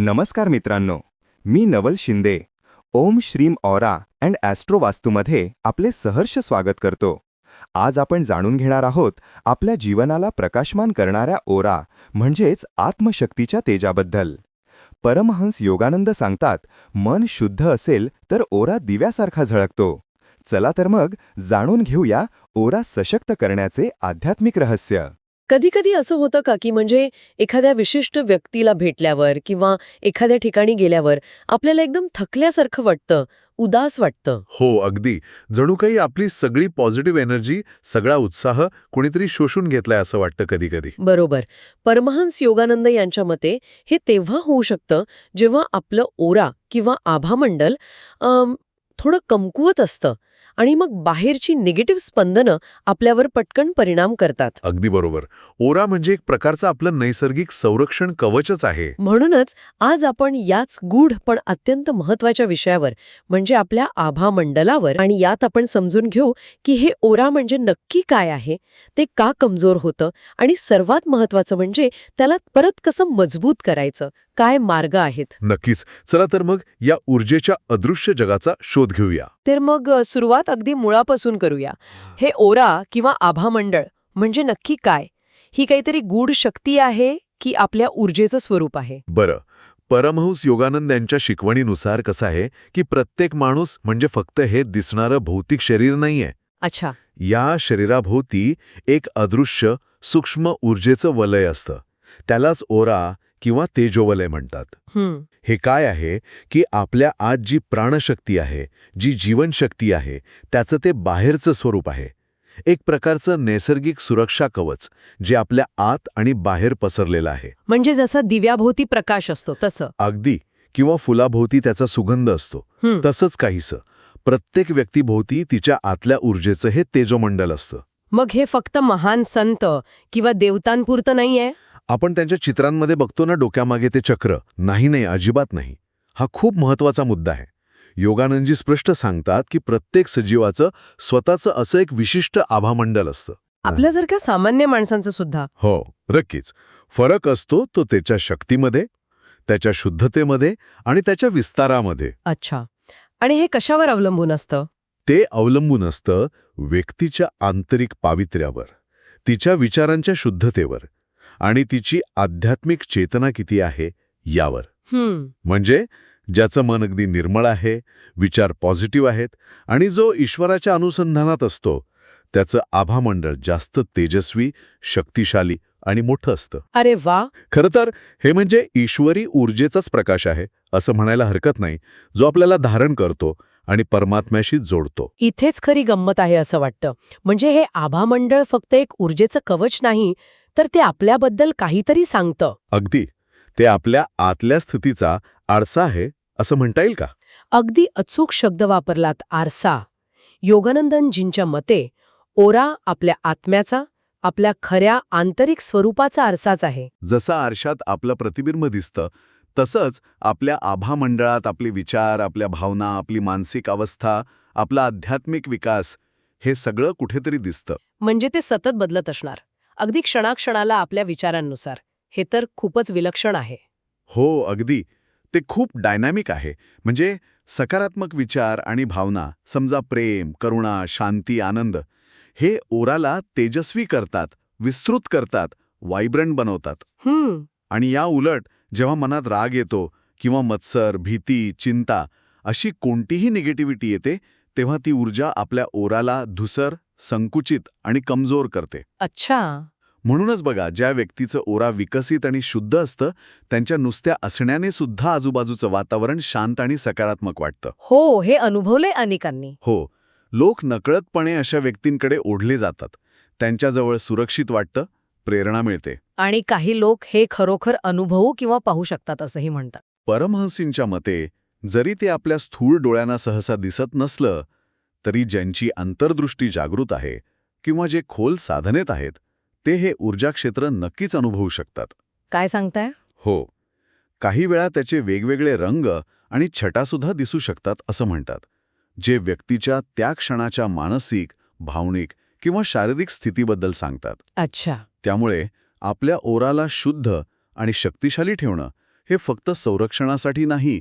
नमस्कार मित्रांनो मी नवल शिंदे. ओम श्रीम aura and Austro वास्तूमध्ये आपले सहर्ष स्वागत करतो. आज आपण जाणून घेणार आहोत आपल्या जीवनाला प्रकाशमान करणाऱ्या ओरा म्हणजेच आत्मशक्तीच्या तेजाबद्दल. परमहंस योगानंद सांगतात मन शुद्ध असेल तर ओरा दिव्यासारखा झळकतो. चला तर मग जाणून घेऊया ओरा सशक्त करण्याचे आध्यात्मिक रहस्य. कधी कधी असं होतं का की म्हणजे एखाद्या विशिष्ट व्यक्तीला भेटल्यावर किंवा एखाद्या ठिकाणी गेल्यावर आपल्याला एकदम थकल्यासारखं वाटतं उदास वाटतं? हो अगदी. जणू काही आपली सगळी पॉझिटिव्ह एनर्जी सगळा उत्साह कुणीतरी शोषून घेतलाय असं वाटतं कधी कधी बरोबर. परमहंस योगानंद यांच्या मते हे तेव्हा होऊ शकतं जेव्हा आपलं ओरा किंवा आभामंडल अम, थोडं कमकुवत असतं. आणि मग बाहेरची निगेटिव्ह स्पंदनं आपल्यावर पटकन परिणाम करतात. अगदी बरोबर. ओरा म्हणजे एक प्रकारचं आपलं नैसर्गिक संरक्षण कवचच आहे. म्हणूनच आज आपण याच गूढ पण अत्यंत महत्त्वाच्या विषयावर म्हणजे आपल्या आभामंडलावर आणि यात आपण समजून घेऊ की हे ओरा म्हणजे नक्की काय आहे ते का कमजोर होतं आणि सर्वात महत्वाचं म्हणजे त्याला परत कसं मजबूत करायचं. काय मार्ग आहेत? नक्कीच. चला तर मग या ऊर्जेच्या अदृश्य जगाचा शोध घेऊया. तर मग सुरुवात अगदी मुळापासून करूया. हे. ओरा किंवा आभामंडळ म्हणजे नक्की काय? ही काहीतरी गूढ शक्ती आहे की आपल्या ऊर्जेचं स्वरूप आहे? बरं. परमहंस योगानंद यांच्या शिकवणीनुसार कसं आहे की प्रत्येक माणूस म्हणजे फक्त हे दिसणारं भौतिक शरीर नाहीये. अच्छा. या शरीराभोवती एक अदृश्य सूक्ष्म ऊर्जेचं वलय असतं. त्यालाच ओरा किंवा तेजोवलय म्हणतात. हे काय आहे? की आपल्या आत जी प्राणशक्ती आहे जी जीवनशक्ती आहे त्याचं ते बाहेरचं स्वरूप आहे. एक प्रकारचं नैसर्गिक सुरक्षा कवच जे आपल्या आत आणि बाहेर पसरलेलं आहे. म्हणजे जसा दिव्याभोवती प्रकाश असतो तसं. अगदी. किंवा फुलाभोवती त्याचा सुगंध असतो. तसंच काहीसं. प्रत्येक व्यक्तीभोवती तिच्या आतल्या ऊर्जेचं हे तेजोमंडल असतं. मग हे फक्त महान संत किंवा देवतांपुरतं नाहीये? आपण त्यांच्या चित्रांमध्ये बघतो ना डोक्यामागे ते चक्र. नाही नाही अजिबात नाही. हा खूप महत्त्वाचा मुद्दा आहे. योगानंदजी स्पष्ट सांगतात की प्रत्येक सजीवाचं स्वतःचं असं एक विशिष्ट आभामंडल असतं. आपल्यासारख्या सामान्य माणसांचं सुद्धा. हो नक्कीच. फरक असतो तो त्याच्या शक्तीमध्ये त्याच्या शुद्धतेमध्ये आणि त्याच्या विस्तारामध्ये. अच्छा. आणि हे कशावर अवलंबून असतं? ते अवलंबून असतं व्यक्तीच्या आंतरिक पावित्र्यावर तिच्या विचारांच्या शुद्धतेवर. आणि तिची आध्यात्मिक चेतना किती आहे यावर. म्हणजे ज्याचं मन अगदी निर्मळ आहे विचार पॉझिटिव्ह आहेत आणि जो ईश्वराच्या अनुसंधानात असतो त्याचं आभामंडळ जास्त तेजस्वी शक्तिशाली आणि मोठं असतं. अरे वा! खरं तर हे म्हणजे ईश्वरी ऊर्जेचाच प्रकाश आहे असं म्हणायला हरकत नाही जो आपल्याला धारण करतो आणि परमात्म्याशी जोडतो. इथेच खरी गंमत आहे असं वाटतं. म्हणजे हे आभामंडळ फक्त एक ऊर्जेचं कवच नाही तर ते आपल्याबद्दल काहीतरी सांगतं. अगदी. ते आपल्या आतल्या स्थितीचा आरसा आहे असं म्हणता येईल का? अगदी अचूक शब्द वापरलात आरसा. योगानंदनजींच्या मते ओरा आपल्या आत्म्याचा आपल्या खऱ्या आंतरिक स्वरूपाचा आरसाच आहे. जसं आरशात आपलं प्रतिबिंब दिसतं तसंच आपल्या आभामंडळात आपले विचार आपल्या भावना आपली मानसिक अवस्था आपला आध्यात्मिक विकास हे सगळं कुठेतरी दिसतं. म्हणजे ते सतत बदलत असणार. अगदी क्षणाक्षणाला आपल्या विचारांनुसार. हे तर खूपच विलक्षण आहे. हो अगदी. ते खूप डायनॅमिक आहे. म्हणजे सकारात्मक विचार आणि भावना समजा प्रेम करुणा शांती आनंद हे ओराला तेजस्वी करतात विस्तृत करतात वायब्रंट बनवतात. आणि या उलट जेव्हा मनात राग येतो किंवा मत्सर भीती चिंता अशी कोणतीही निगेटिव्हिटी येते तेव्हा ती ऊर्जा आपल्या ओराला धुसर संकुचित आणि कमजोर करते. अच्छा. म्हणूनच बघा ज्या व्यक्तीचं ओरा विकसित आणि शुद्ध असतं त्यांच्या नुसत्या असण्याने सुद्धा आजूबाजूचं वातावरण शांत आणि सकारात्मक वाटतं. हो हे अनुभवलंय अनेकांनी. हो. लोक नकळतपणे अशा व्यक्तींकडे ओढले जातात. त्यांच्याजवळ सुरक्षित वाटतं प्रेरणा मिळते. आणि काही लोक हे खरोखर अनुभवू किंवा पाहू शकतात असंही म्हणतात. परमहंसींच्या मते जरी ते आपल्या स्थूळ डोळ्यांना सहसा दिसत नसलं तरी ज्यांची अंतर्दृष्टी जागृत आहे किंवा जे खोल साधनेत आहेत ते हे ऊर्जा क्षेत्र नक्कीच अनुभवू शकतात. काय सांगताय? हो. काही वेळा त्याचे वेगवेगळे रंग आणि छटासुद्धा दिसू शकतात असं म्हणतात जे व्यक्तीच्या त्या क्षणाच्या मानसिक भावनिक किंवा शारीरिक स्थितीबद्दल सांगतात. अच्छा. त्यामुळे आपल्या ओराला शुद्ध आणि शक्तिशाली ठेवणं हे फक्त संरक्षणासाठी नाही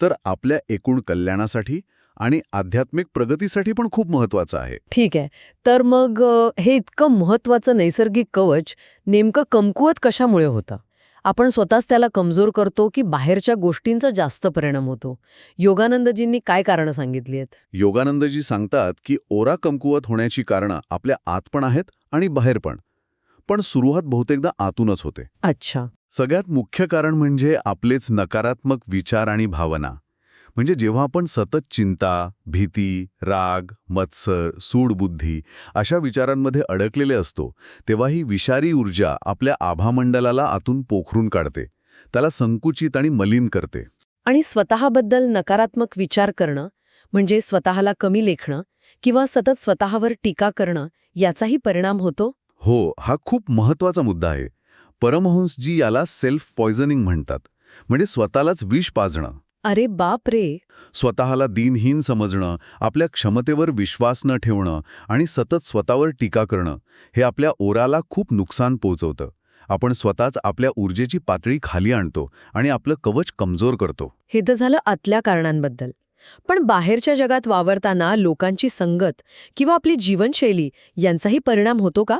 तर आपल्या एकूण कल्याणासाठी आणि आध्यात्मिक प्रगतीसाठी पण खूप महत्वाचं आहे. ठीक आहे. तर मग हे इतकं महत्वाचं नैसर्गिक कवच नेमकं कमकुवत कशामुळे होतं? आपण स्वतःच त्याला कमजोर करतो की बाहेरच्या गोष्टींचा जास्त परिणाम होतो? योगानंदजींनी काय कारणं सांगितली आहेत? योगानंदजी सांगतात की ओरा कमकुवत होण्याची कारणं आपल्या आत पण आहेत आणि बाहेर पण. पण सुरुवात बहुतेकदा आतूनच होते. अच्छा. सगळ्यात मुख्य कारण म्हणजे आपलेच नकारात्मक विचार आणि भावना. म्हणजे जेव्हा आपण सतत चिंता भीती राग मत्सर सूडबुद्धी अशा विचारांमध्ये अडकलेले असतो तेव्हा ही विषारी ऊर्जा आपल्या आभामंडलाला आतून पोखरून काढते. त्याला संकुचित आणि मलिन करते. आणि स्वतःबद्दल नकारात्मक विचार करणं म्हणजे स्वतःला कमी लेखणं किंवा सतत स्वतःवर टीका करणं याचाही परिणाम होतो? हो हा खूप महत्त्वाचा मुद्दा आहे. परमहंसजी याला सेल्फ पॉयझनिंग म्हणतात. म्हणजे स्वतःलाच विष पाजणं. अरे बाप रे. स्वतःला दिनहीन समजणं आपल्या क्षमतेवर विश्वास न ठेवणं आणि सतत स्वतःवर टीका करणं हे आपल्या ओराला खूप नुकसान पोहोचवतं. आपण स्वतःच आपल्या ऊर्जेची पातळी खाली आणतो आणि आपलं कवच कमजोर करतो. हे तर झालं आतल्या कारणांबद्दल. पण बाहेरच्या जगात वावरताना लोकांची संगत किंवा आपली जीवनशैली यांचाही परिणाम होतो का?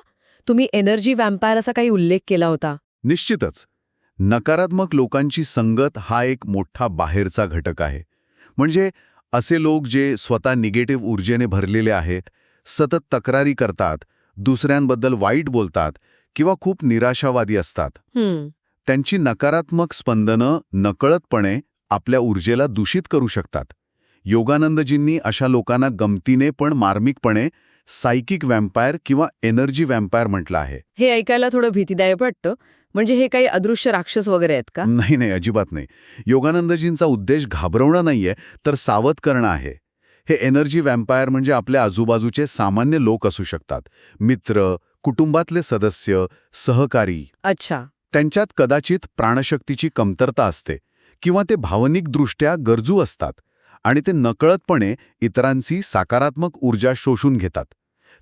तुम्ही एनर्जी वॅम्पायर असा काही उल्लेख केला होता. निश्चितच. नकारात्मक लोकांची संगत हा एक मोठा बाहेरचा घटक आहे. म्हणजे असे लोक जे स्वतः निगेटिव्ह ऊर्जेने भरलेले आहेत सतत तक्रारी करतात दुसऱ्यांबद्दल वाईट बोलतात किंवा खूप निराशावादी असतात. त्यांची नकारात्मक स्पंदनं नकळतपणे आपल्या ऊर्जेला दूषित करू शकतात. योगानंदजींनी अशा लोकांना गमतीने पण मार्मिकपणे सायकिक वॅम्पायर किंवा एनर्जी वॅम्पायर म्हटलं आहे. हे ऐकायला थोडं भीतीदायक वाटतं. म्हणजे हे काही अदृश्य राक्षस वगैरे आहेत का? नाही नाही अजिबात नाही. योगानंदजींचा उद्देश घाबरवणं नाहीये तर सावध करणं आहे. हे एनर्जी वॅम्पायर म्हणजे आपल्या आजूबाजूचे सामान्य लोक असू शकतात. मित्र कुटुंबातले सदस्य सहकारी. अच्छा. त्यांच्यात कदाचित प्राणशक्तीची कमतरता असते किंवा ते भावनिकदृष्ट्या गरजू असतात आणि ते नकळतपणे इतरांची सकारात्मक ऊर्जा शोषून घेतात.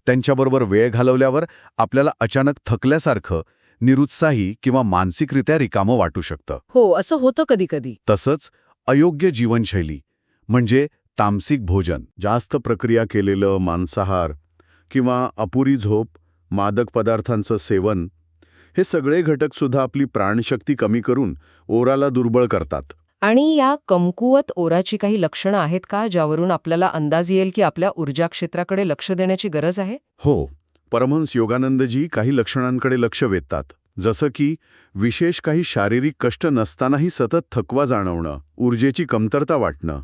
त्यांच्याबरोबर वेळ घालवल्यावर आपल्याला अचानक थकल्यासारखं निरुत्साही किंवा मानसिकरित्या रिकामं वाटू शकतं. हो असं होतं कधी कधी तसंच अयोग्य जीवनशैली म्हणजे तामसिक भोजन जास्त प्रक्रिया केलेलं मांसाहार किंवा अपुरी झोप मादक पदार्थांचं सेवन हे सगळे घटकसुद्धा आपली प्राणशक्ती कमी करून ओराला दुर्बळ करतात. आणि या कमकुवत ओराची काही लक्षणं आहेत का ज्यावरून आपल्याला अंदाज येईल की आपल्या ऊर्जा क्षेत्राकडे लक्ष देण्याची गरज आहे? हो. परमहंस योगानंदजी काही लक्षणांकडे लक्ष वेधतात जसं की विशेष काही शारीरिक कष्ट नसतानाही सतत थकवा जाणवणं ऊर्जेची कमतरता वाटणं.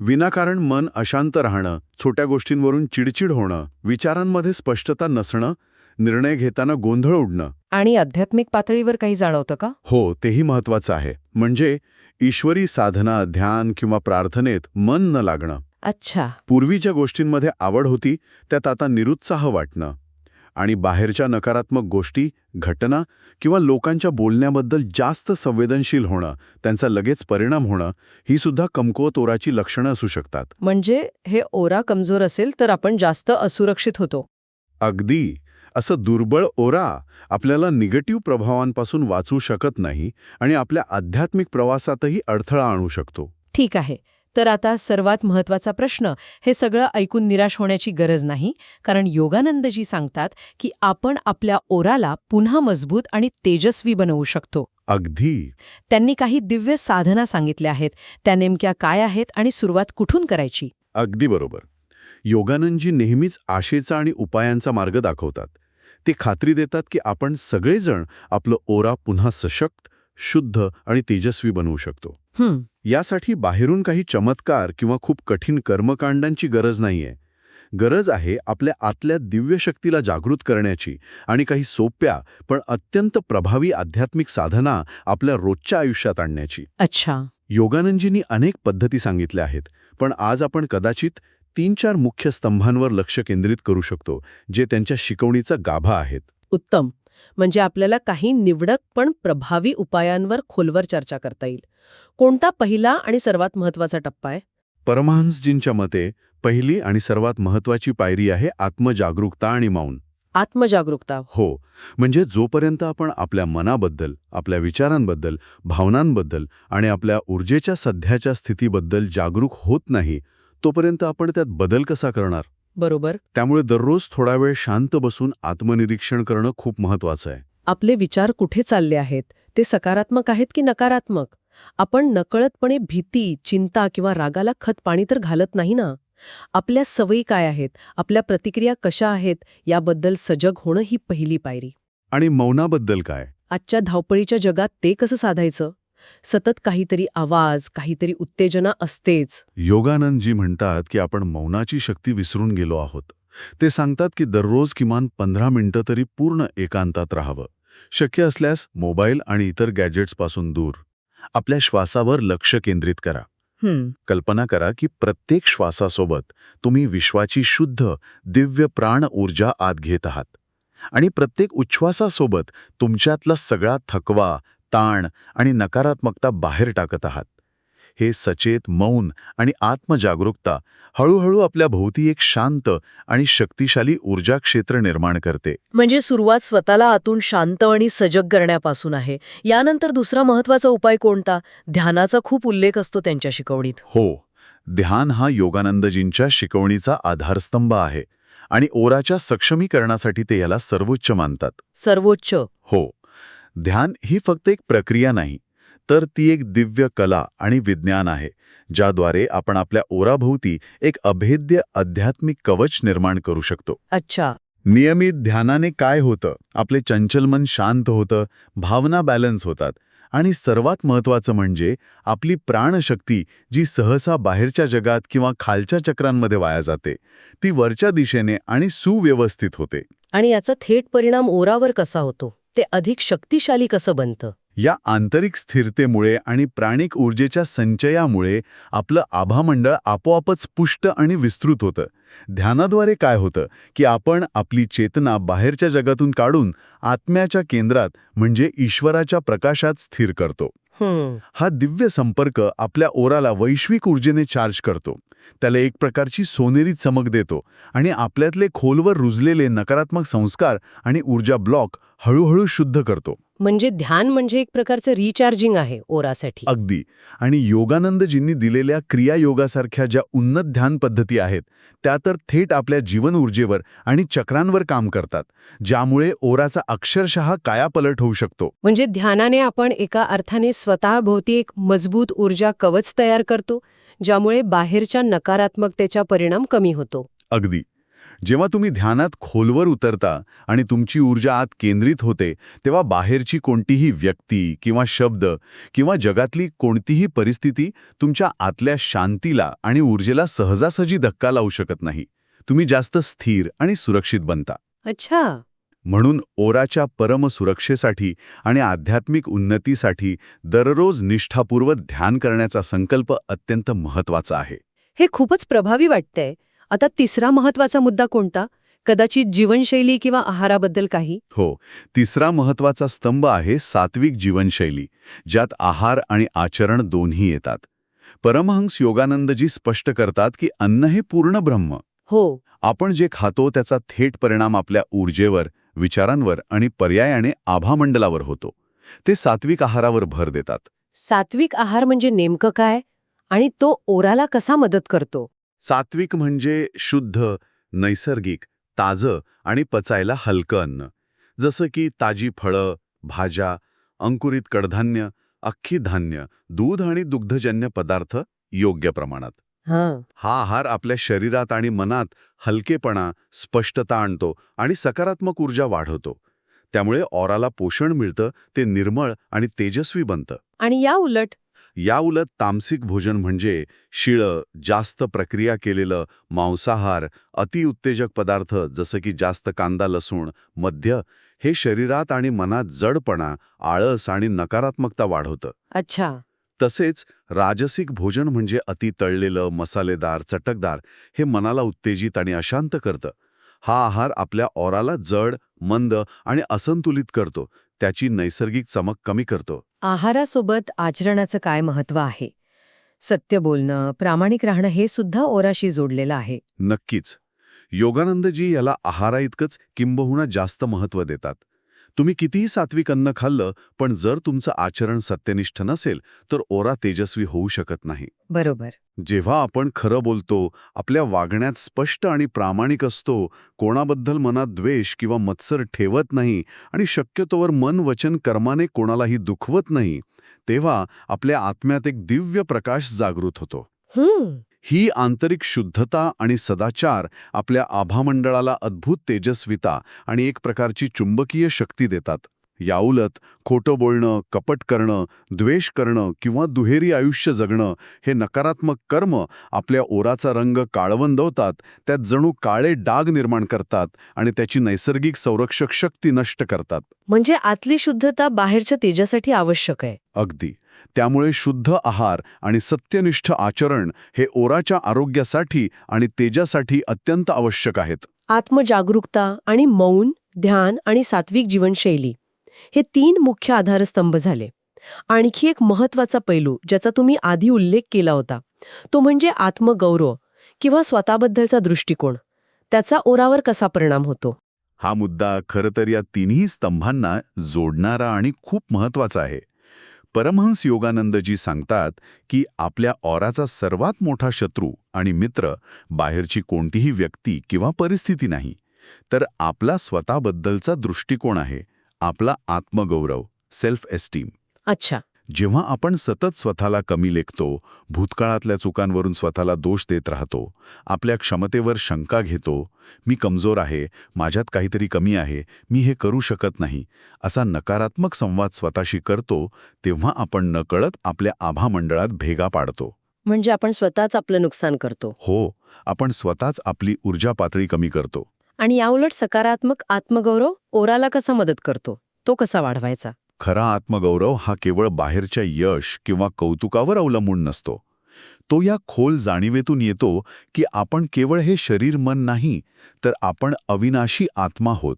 विनाकारण मन अशांत राहणं छोट्या गोष्टींवरून चिडचिड होणं विचारांमध्ये स्पष्टता नसणं निर्णय घेताना गोंधळ उडणं. आणि आध्यात्मिक पातळीवर काही जाणवतं का? हो तेही महत्वाचं आहे. म्हणजे ईश्वरी साधना ध्यान किंवा प्रार्थनेत मन न लागणं. अच्छा. पूर्वीच्या गोष्टींमध्ये आवड होती त्यात आता निरुत्साह वाटणं आणि बाहेरच्या नकारात्मक गोष्टी घटना किंवा लोकांच्या बोलण्याबद्दल जास्त संवेदनशील होणं त्यांचा लगेच परिणाम होणं ही सुद्धा कमकुवत ओराची लक्षणं असू शकतात. म्हणजे हे ओरा कमजोर असेल तर आपण जास्त असुरक्षित होतो. अगदी. असं दुर्बळ ओरा आपल्याला निगेटिव्ह प्रभावांपासून वाचू शकत नाही आणि आपल्या आध्यात्मिक प्रवासातही अडथळा आणू शकतो. ठीक आहे. तर आता सर्वात महत्त्वाचा प्रश्न हे सगळं ऐकून निराश होण्याची गरज नाही कारण योगानंदजी सांगतात की आपण आपल्या ओराला पुन्हा मजबूत आणि तेजस्वी बनवू शकतो. अगदी. त्यांनी काही दिव्य साधना सांगितल्या आहेत. त्या नेमक्या काय आहेत आणि सुरुवात कुठून करायची? अगदी बरोबर. योगानंदजी नेहमीच आशेचा आणि उपायांचा मार्ग दाखवतात. ते खात्री देतात की आपण सगळेजण आपलं ओरा पुन्हा सशक्त शुद्ध आणि तेजस्वी बनवू शकतो. हं, यासाठी बाहेरून काही चमत्कार किंवा खूप कठीण कर्मकांडांची गरज नाहीये. गरज आहे आपल्या आतल्या दिव्य शक्तीला जागृत करण्याची आणि काही सोप्या पण अत्यंत प्रभावी आध्यात्मिक साधना आपल्या रोजच्या आयुष्यात आणण्याची. अच्छा. योगानंदजींनी अनेक पद्धती सांगितल्या आहेत पण आज आपण कदाचित तीन चार मुख्य स्तंभांवर लक्ष केंद्रित करू शकतो जे त्यांच्या शिकवणीचा गाभा आहेत. उत्तम. म्हणजे आपल्याला काही निवडक पण प्रभावी उपायांवर खोलवर चर्चा करता येईल. कोणता पहिला आणि सर्वात महत्त्वाचा टप्पा आहे? परमहंसजींच्या मते पहिली आणि सर्वात महत्वाची पायरी आहे आत्मजागरूकता आणि मौन. आत्मजागरूकता. हो म्हणजे जोपर्यंत आपण आपल्या मनाबद्दल आपल्या विचारांबद्दल भावनांबद्दल आणि आपल्या ऊर्जेच्या सध्याच्या स्थितीबद्दल जागरूक होत नाही तोपर्यंत आपण त्यात बदल कसा करणार? बरोबर. त्यामुळे दररोज थोडा वेळ शांत बसून आत्मनिरीक्षण करणं खूप महत्वाचं आहे. आपले विचार कुठे चालले आहेत? ते सकारात्मक आहेत की नकारात्मक? आपण नकळतपणे भीती चिंता किंवा रागाला खत पाणी तर घालत नाही ना? आपल्या सवयी काय आहेत? आपल्या प्रतिक्रिया कशा आहेत? याबद्दल सजग होणं ही पहिली पायरी. आणि मौनाबद्दल काय? आजच्या धावपळीच्या जगात ते कसं साधायचं? सतत काहीतरी आवाज काहीतरी उत्तेजना असतेच. योगानंदजी म्हणतात की आपण मौनाची शक्ती विसरून गेलो आहोत. ते सांगतात की दररोज किमान पंधरा मिनिटं तरी पूर्ण एकांतात राहावं. शक्य असल्यास मोबाईल आणि इतर गॅजेट्सपासून दूर. आपल्या श्वासावर लक्ष केंद्रित करा. कल्पना करा की प्रत्येक श्वासासोबत तुम्ही विश्वाची शुद्ध दिव्य प्राण ऊर्जा आत घेत आहात. आणि प्रत्येक उच्छ्वासासोबत तुमच्यातला सगळा थकवा ताण आणि नकारात्मकता बाहेर टाकत आहात. हे सचेत मौन आणि आत्मजागरूकता हळूहळू आपल्या भोवती एक शांत आणि शक्तिशाली ऊर्जा क्षेत्र निर्माण करते. म्हणजे सुरुवात स्वतःला आतून शांत आणि सजग करण्यापासून आहे. यानंतर दुसरा महत्त्वाचा उपाय कोणता? ध्यानाचा खूप उल्लेख असतो त्यांच्या शिकवणीत हो. ध्यान हा योगानंदजींच्या शिकवणीचा आधारस्तंभ आहे आणि ओराच्या सक्षमीकरणासाठी ते याला सर्वोच्च मानतात. सर्वोच्च. हो. ध्यान ही फक्त एक प्रक्रिया नाही तर ती एक दिव्य कला आणि विज्ञान आहे ज्याद्वारे आपण आपल्या ओराभोवती एक अभेद्य आध्यात्मिक कवच निर्माण करू शकतो. अच्छा. नियमित ध्यानाने काय होतं? आपले चंचल मन शांत होतं भावना बॅलन्स होतात आणि सर्वात महत्त्वाचं म्हणजे आपली प्राणशक्ती जी सहसा बाहेरच्या जगात किंवा खालच्या चक्रांमध्ये वाया जाते ती वरच्या दिशेने आणि सुव्यवस्थित होते. आणि याचा थेट परिणाम ओरावर कसा होतो? ते अधिक शक्तिशाली कसं बनतं? या आंतरिक स्थिरतेमुळे आणि प्राणिक ऊर्जेच्या संचयामुळे आपलं आभामंडळ आपोआपच पुष्ट आणि विस्तृत होतं. ध्यानाद्वारे काय होतं की आपण आपली चेतना बाहेरच्या जगातून काढून आत्म्याच्या केंद्रात म्हणजे ईश्वराच्या प्रकाशात स्थिर करतो. हा. दिव्य संपर्क आपल्या ओराला वैश्विक ऊर्जेने चार्ज करतो. त्याला एक प्रकारची सोनेरी चमक देतो आणि आपल्यातले खोलवर रुजलेले नकारात्मक संस्कार आणि ऊर्जा ब्लॉक हळूहळू शुद्ध करतो. म्हणजे ध्यान म्हणजे एक प्रकारचं रिचार्जिंग आहे ओरासाठी. अगदी. आणि योगानंदजींनी दिलेल्या क्रियायोगासारख्या ज्या उन्नत ध्यान पद्धती आहेत त्या तर थेट आपल्या जीवन ऊर्जेवर आणि चक्रांवर काम करतात ज्यामुळे ओराचा अक्षरशः कायापलट होऊ शकतो. म्हणजे ध्यानाने आपण एका अर्थाने स्वतःभोवती एक मजबूत ऊर्जा कवच तयार करतो ज्यामुळे बाहेरच्या नकारात्मकतेचा परिणाम कमी होतो. अगदी. जेव्हा तुम्ही ध्यानात खोलवर उतरता आणि तुमची ऊर्जा आत केंद्रित होते तेव्हा बाहेरची कोणतीही व्यक्ती किंवा शब्द किंवा जगातली कोणतीही परिस्थिती तुमच्या आतल्या शांतीला आणि ऊर्जेला सहजासहजी धक्का लावू शकत नाही. तुम्ही जास्त स्थिर आणि सुरक्षित बनता. अच्छा. म्हणून ओराच्या परमसुरक्षेसाठी आणि आध्यात्मिक उन्नतीसाठी दररोज निष्ठापूर्वक ध्यान करण्याचा संकल्प अत्यंत महत्त्वाचा आहे. हे खूपच प्रभावी वाटतंय. आता तिसरा महत्त्वाचा मुद्दा कोणता? कदाचित जीवनशैली किंवा आहाराबद्दल काही? हो. तिसरा महत्त्वाचा स्तंभ आहे सात्विक जीवनशैली ज्यात आहार आणि आचरण दोन्ही येतात. परमहंस योगानंदजी स्पष्ट करतात की अन्न हे पूर्ण ब्रह्म. हो. आपण जे खातो त्याचा थेट परिणाम आपल्या ऊर्जेवर विचारांवर आणि पर्यायाने आभामंडलावर होतो. ते सात्विक आहारावर भर देतात. सात्विक आहार म्हणजे नेमकं काय? आणि तो ओराला कसा मदत करतो? सात्विक म्हणजे शुद्ध नैसर्गिक ताजं आणि पचायला हलकं अन्न. जसं की ताजी फळं भाज्या अंकुरित कडधान्य अख्खी धान्य दूध आणि दुग्धजन्य पदार्थ योग्य प्रमाणात. हां. आहार आपल्या शरीरात आणि मनात हलकेपणा स्पष्टता आणतो आणि सकारात्मक ऊर्जा वाढवतो. त्यामुळे ऑराला पोषण मिळतं ते निर्मळ आणि तेजस्वी बनतं. आणि या उलट याउलट तामसिक भोजन म्हणजे शिळं जास्त प्रक्रिया केलेलं मांसाहार अतिउत्तेजक पदार्थ जसं की जास्त कांदा लसूण मद्य हे शरीरात आणि मनात जडपणा आळस आणि नकारात्मकता वाढवतं. अच्छा. तसेच राजसिक भोजन म्हणजे अति तळलेलं मसालेदार चटकदार हे मनाला उत्तेजित आणि अशांत करतं. हा आहार आपल्या ओराला जड मंद आणि असंतुलित करतो त्याची नैसर्गिक चमक कमी करतो. आहारासोबत आचरणाचं काय महत्त्व आहे? सत्य बोलणं प्रामाणिक राहणं हे सुद्धा ओराशी जोडलेलं आहे. नक्कीच. योगानंदजी याला आहाराइतकंच किंबहुना जास्त महत्त्व देतात. तुम्ही कितीही सात्विक अन्न खाल्लं पण जर तुमचं आचरण सत्यनिष्ठ नसेल तर ओरा तेजस्वी होऊ शकत नाही. बरोबर. जेव्हा आपण खरं बोलतो आपल्या वागण्यात स्पष्ट आणि प्रामाणिक असतो कोणाबद्दल मनात द्वेष किंवा मत्सर ठेवत नाही आणि शक्यतोवर मन वचन कर्माने कोणालाही दुखवत नाही तेव्हा आपल्या आत्म्यात एक दिव्य प्रकाश जागृत होतो. ही आंतरिक शुद्धता आणि सदाचार आपल्या आभामंडळाला अद्भुत तेजस्विता आणि एक प्रकारची चुंबकीय शक्ती देतात. याउलट खोटं बोलणं कपट करणं द्वेष करणं किंवा दुहेरी आयुष्य जगणं हे नकारात्मक कर्म आपल्या ओराचा रंग काळवंदवतात त्यात जणू काळे डाग निर्माण करतात आणि त्याची नैसर्गिक संरक्षक शक्ती नष्ट करतात. म्हणजे आतली शुद्धता बाहेरच्या तेजासाठी आवश्यक आहे. अगदी. त्यामुळे शुद्ध आहार आणि सत्यनिष्ठ आचरण हे ओराच्या आरोग्यासाठी आणि तेजासाठी अत्यंत आवश्यक आहेत. आत्मजागरूकता आणि मौन ध्यान आणि सात्विक जीवनशैली. हे तीन मुख्य आधारस्तंभ झाले. आणखी एक महत्त्वाचा पैलू ज्याचा तुम्ही आधी उल्लेख केला होता तो म्हणजे आत्मगौरव किंवा स्वतःबद्दलचा दृष्टिकोन. त्याचा ओरावर कसा परिणाम होतो? हा मुद्दा खरं तर या तिन्ही स्तंभांना जोडणारा आणि खूप महत्त्वाचा आहे. परमहंस योगानंदजी सांगतात की आपल्या ओराचा सर्वात मोठा शत्रू आणि मित्र बाहेरची कोणतीही व्यक्ती किंवा परिस्थिती नाही तर आपला स्वतःबद्दलचा दृष्टिकोन आहे. आपला आत्मगौरव सेल्फ एस्टीम अच्छा. जेव्हा आपण सतत स्वतःला कमी लेखतो भूतकाळातल्या चुकांवरून स्वतःला दोष देत राहतो आपल्या क्षमतेवर शंका घेतो मी कमजोर आहे माझ्यात काहीतरी कमी आहे मी हे करू शकत नाही असा नकारात्मक संवाद स्वतःशी करतो तेव्हा आपण नकळत आपल्या आभामंडळात भेगा पाडतो. म्हणजे आपण स्वतःच आपलं नुकसान करतो. हो आपण स्वतःच आपली ऊर्जा पातळी कमी करतो. आणि याउलट सकारात्मक आत्मगौरव ओराला कसा मदत करतो? तो कसा वाढवायचा? खरा आत्मगौरव हा केवळ बाहेरच्या यश किंवा कौतुकावर अवलंबून नसतो. तो या खोल जाणीवेतून येतो की आपण केवळ हे शरीर मन नाही तर आपण अविनाशी आत्मा होत.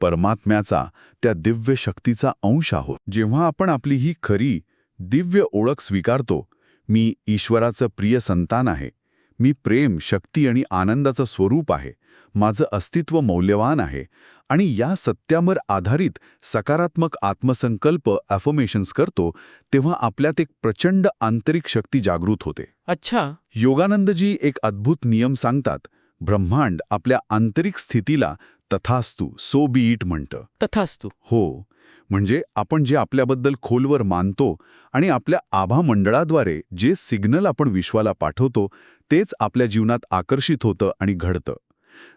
परमात्म्याचा त्या दिव्य शक्तीचा अंश आहोत. जेव्हा आपण आपली ही खरी दिव्य ओळख स्वीकारतो मी ईश्वराचं प्रिय संतान आहे. मी प्रेम शक्ती आणि आनंदाचं स्वरूप आहे. माझं अस्तित्व मौल्यवान आहे. आणि या सत्यावर आधारित सकारात्मक आत्मसंकल्प अफर्मेशन्स करतो तेव्हा आपल्यात एक प्रचंड आंतरिक शक्ती जागृत होते. अच्छा. योगानंदजी एक अद्भुत नियम सांगतात ब्रह्मांड आपल्या आंतरिक स्थितीला तथास्तू सो बी इट म्हणतं. तथास्तु. हो. म्हणजे आपण जे आपल्याबद्दल खोलवर मानतो आणि आपल्या आभा मंडळाद्वारे जे सिग्नल आपण विश्वाला पाठवतो तेच आपल्या जीवनात आकर्षित होतं आणि घडतं.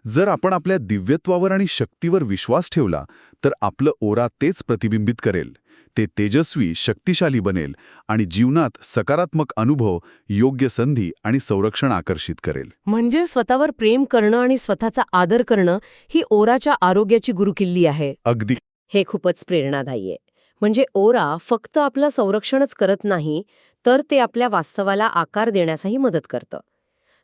जर आपण आपल्या दिव्यत्वावर आणि शक्तीवर विश्वास ठेवला तर आपलं ओरा तेच प्रतिबिंबित करेल. ते तेजस्वी शक्तिशाली बनेल आणि जीवनात सकारात्मक अनुभव योग्य संधी आणि संरक्षण आकर्षित करेल. म्हणजे स्वतःवर प्रेम करणं आणि स्वतःचा आदर करणं ही ओराच्या आरोग्याची गुरुकिल्ली आहे. अगदी. हे खूपच प्रेरणादायी आहे. म्हणजे ओरा फक्त आपलं संरक्षणच करत नाही तर ते आपल्या वास्तवाला आकार देण्यासही मदत करतं.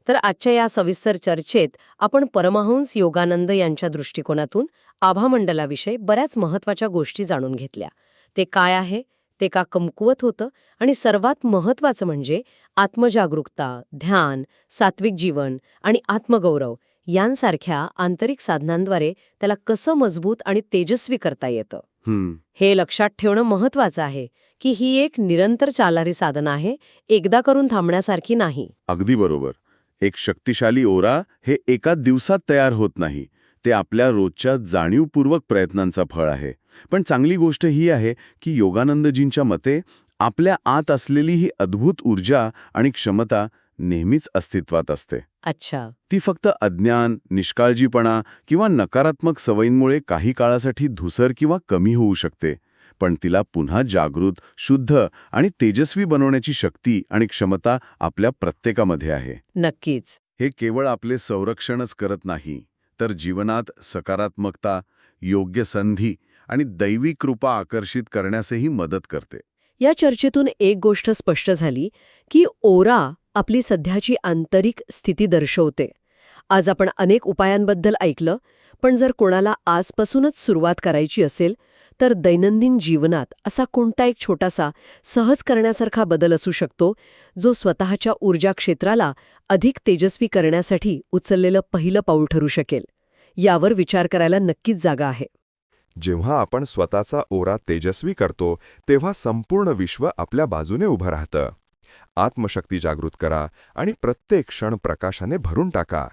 तर आजच्या या सविस्तर चर्चेत आपण परमहंस योगानंद यांच्या दृष्टिकोनातून आभामंडलाविषयी बऱ्याच महत्त्वाच्या गोष्टी जाणून घेतल्या. ते काय आहे? ते का कमकुवत होतं? आणि सर्वात महत्वाचं म्हणजे आत्मजागरूकता ध्यान सात्विक जीवन आणि आत्मगौरव यांसारख्या आंतरिक साधनांद्वारे त्याला कसं मजबूत आणि तेजस्वी करता येतं? हम्म. हे लक्षात ठेवणं महत्वाचं आहे की ही एक निरंतर चालणारी साधना आहे एकदा करून थांबण्यासारखी नाही. अगदी बरोबर. एक शक्तिशाली ओरा हे एका दिवसात तयार होत नाही. ते आपल्या रोजच्या जाणीवपूर्वक प्रयत्नांचा फळ आहे. पण चांगली गोष्ट ही आहे की योगानंदजींच्या मते आपल्या आत असलेली ही अद्भुत ऊर्जा आणि क्षमता नेहमीच अस्तित्वात असते. अच्छा. ती फक्त अज्ञान निष्काळजीपणा किंवा नकारात्मक सवयींमुळे काही काळासाठी धुसर किंवा कमी होऊ शकते पण तिला पुन्हा जागृत शुद्ध आणि तेजस्वी बनवण्याची शक्ती आणि क्षमता आपल्या प्रत्येकामध्ये आहे. नक्कीच. हे केवळ आपले संरक्षणच करत नाही तर जीवनात सकारात्मकता योग्य संधी आणि दैवी कृपा आकर्षित करण्यासही मदत करते. या चर्चेतून एक गोष्ट स्पष्ट झाली की ओरा आपली सध्याची आंतरिक स्थिती दर्शवते. आज आपण अनेक उपायांबद्दल ऐकलं पण जर कोणाला आजपासूनच सुरुवात करायची असेल तर दैनंदिन जीवनात असा कोणता एक छोटासा सहज करण्यासारखा बदल असू शकतो जो स्वतःच्या ऊर्जा क्षेत्राला अधिक तेजस्वी करण्यासाठी उचललेलं पहिलं पाऊल ठरू शकेल. यावर विचार करायला नक्कीच जागा आहे. जेव्हा आपण स्वतःचा ओरा तेजस्वी करतो तेव्हा संपूर्ण विश्व आपल्या बाजूने उभं राहतं. आत्मशक्ती जागृत करा आणि प्रत्येक क्षण प्रकाशाने भरून टाका.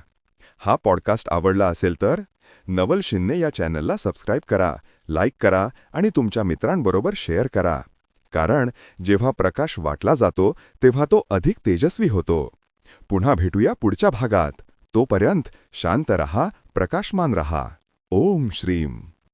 हा पॉडकास्ट आवडला असेल तर नवल शिंदे या चॅनलला सबस्क्राईब करा लाईक करा आणि तुमच्या मित्रांबरोबर शेअर करा. कारण जेव्हा प्रकाश वाटला जातो तेव्हा तो अधिक तेजस्वी होतो. पुन्हा भेटूया पुढच्या भागात. तोपर्यंत शांत रहा प्रकाशमान रहा. ओम श्रीम.